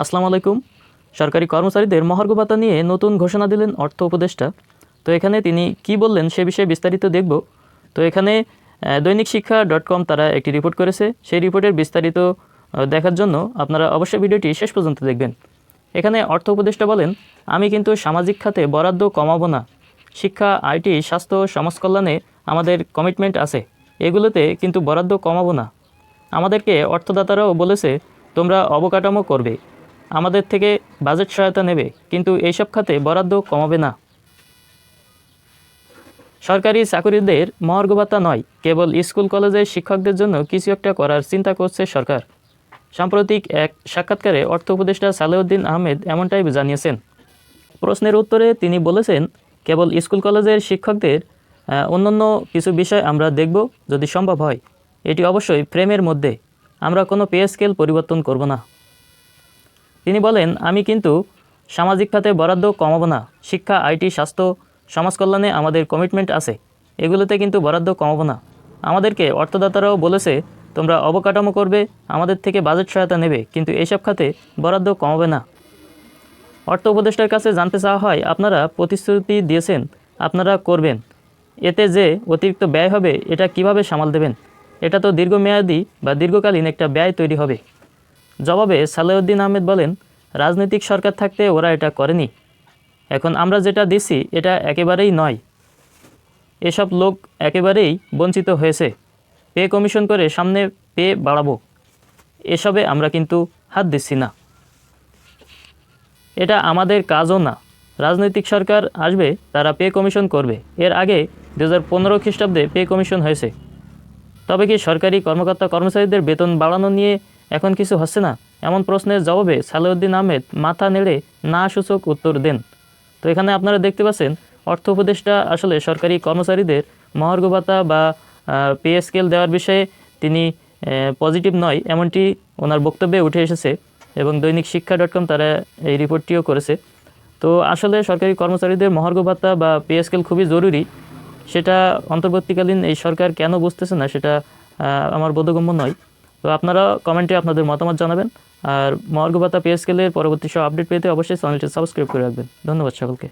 আসসালামু আলাইকুম। সরকারি কর্মচারীদের মহার্ঘ ভাতা নিয়ে নতুন ঘোষণা দিলেন অর্থ উপদেষ্টা। তো এখানে তিনি কি বললেন সে বিষয়ে বিস্তারিত দেখব। তো এখানে দৈনিক শিক্ষা ডট কম তারা একটি রিপোর্ট করেছে। সেই রিপোর্টের বিস্তারিত দেখার জন্য আপনারা অবশ্যই ভিডিওটি শেষ পর্যন্ত দেখবেন। এখানে অর্থ উপদেষ্টা বলেন, আমি কিন্তু সামাজিক খাতে বরাদ্দ কমাবো না। শিক্ষা, আইটি, স্বাস্থ্য, সমাজকল্যাণে আমাদের কমিটমেন্ট আছে। এগুলোতে কিন্তু বরাদ্দ কমাবো না। আমাদেরকে অর্থদাতারাও বলেছে, তোমরা অবকাঠামো করবে। আমাদের থেকে বাজেট সহায়তা নেবে, কিন্তু এইসব খাতে বরাদ্দ কমাবে না। সরকারি চাকরিদের মহার্ঘ ভাতা নয়, কেবল স্কুল কলেজের শিক্ষকদের জন্য কিছু একটা করার চিন্তা করছে সরকার। সাম্প্রতিক এক সাক্ষাৎকারে অর্থ উপদেষ্টা সালেউদ্দিন আহমেদ এমনটাই জানিয়েছেন। প্রশ্নের উত্তরে তিনি বলেছেন, কেবল স্কুল, কলেজের শিক্ষকদের অন্যান্য কিছু বিষয় আমরা দেখব যদি সম্ভব হয়। এটি অবশ্যই ফ্রেমের মধ্যে। আমরা কোনো পে স্কেল পরিবর্তন করব না। তিনি বলেন, আমি কিন্তু সামাজিক খাতে বরাদ্দ কমাবো না। শিক্ষা আইটি স্বাস্থ্য সমাজ কল্যাণে আমাদের কমিটমেন্ট আছে। এগুলোতে কিন্তু বরাদ্দ কমাবো না। আমাদেরকে অর্থদাতারাও বলেছে, তোমরা অবকাঠামো করবে, আমাদের থেকে বাজেট সহায়তা নেবে, কিন্তু এসব খাতে বরাদ্দ কমাবে না। অর্থ উপদেষ্টার কাছে জানতে চাওয়া হয়, আপনারা প্রতিশ্রুতি দিয়েছেন, আপনারা করবেন। এতে যে অতিরিক্ত ব্যয় হবে, এটা কীভাবে সামাল দেবেন? এটা তো দীর্ঘমেয়াদী বা দীর্ঘকালীন একটা ব্যয় তৈরি হবে। জবাবে সালেউদ্দিন আহমেদ বলেন, রাজনৈতিক সরকার থাকতে ওরা এটা করেনি। এখন আমরা যেটা দিচ্ছি এটা একেবারেই নয়। এসব লোক একেবারেই বঞ্চিত হয়েছে। পে কমিশন করে সামনে পে বাড়াবো। এসবে আমরা কিন্তু হাত দিচ্ছি না। এটা আমাদের কাজও না। রাজনৈতিক সরকার আসবে, তারা পে কমিশন করবে। এর আগে দু হাজার পনেরো খ্রিস্টাব্দে পে কমিশন হয়েছে। তবে কি সরকারি কর্মকর্তা কর্মচারীদের বেতন বাড়ানো নিয়ে এখন কিছু হচ্ছে না। এমন প্রশ্নের জবাবে সালেউদ্দিন আহমেদ মাথা নেড়ে না সূচক উত্তর দেন। তো এখানে আপনারা দেখতে পাচ্ছেন, অর্থ উপদেষ্টা আসলে সরকারি কর্মচারীদের মহার্ঘ ভাতা বা পে স্কেল দেওয়ার বিষয়ে তিনি পজিটিভ নয়, এমনটি ওনার বক্তব্যে উঠে এসেছে এবং দৈনিক শিক্ষা ডট কম তারা এই রিপোর্টটিও করেছে। তো আসলে সরকারি কর্মচারীদের মহার্ঘ ভাতা বা পে স্কেল খুবই জরুরি। সেটা অন্তর্বর্তীকালীন এই সরকার কেন বুঝতেছে না সেটা আমার বোধগম্য নয়। তো আপনারা কমেন্টে আপনাদের মতামত জানাবেন। আর মর্গ ভাতা পে পরবর্তী সব আপডেট পেতে অবশ্যই চ্যানেলটি সাবস্ক্রাইব করে রাখবেন। ধন্যবাদ সকলকে।